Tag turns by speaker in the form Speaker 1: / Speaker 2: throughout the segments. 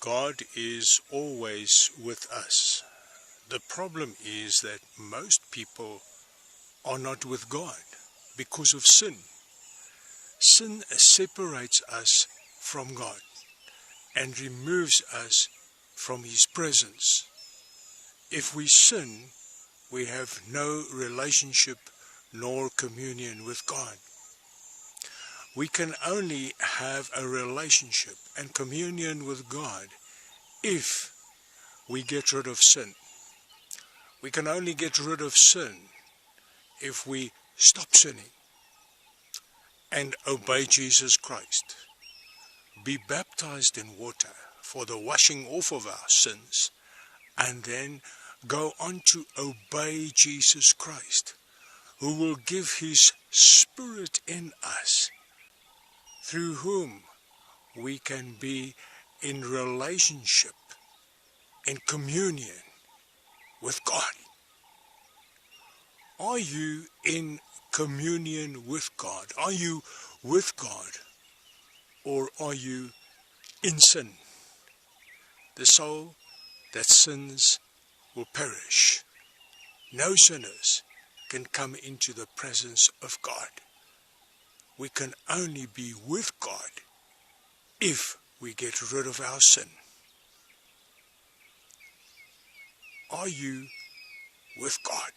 Speaker 1: God is always with us. The problem is that most people are not with God because of sin. Sin separates us from God and removes us from His presence. If we sin, we have no relationship nor communion with God. We can only have a relationship and communion with God if we get rid of sin. We can only get rid of sin if we stop sinning and obey Jesus Christ. Be baptized in water for the washing off of our sins and then go on to obey Jesus Christ, who will give his Spirit in through whom we can be in relationship, in communion with God. Are you in communion with God? Are you with God? Or are you in sin? The soul that sins will perish. No sinners can come into the presence of God. We can only be with God if we get rid of our sin. Are you with God?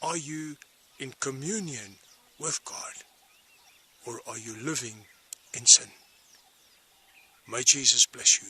Speaker 1: Are you in communion with God? Or are you living in sin? May Jesus bless you.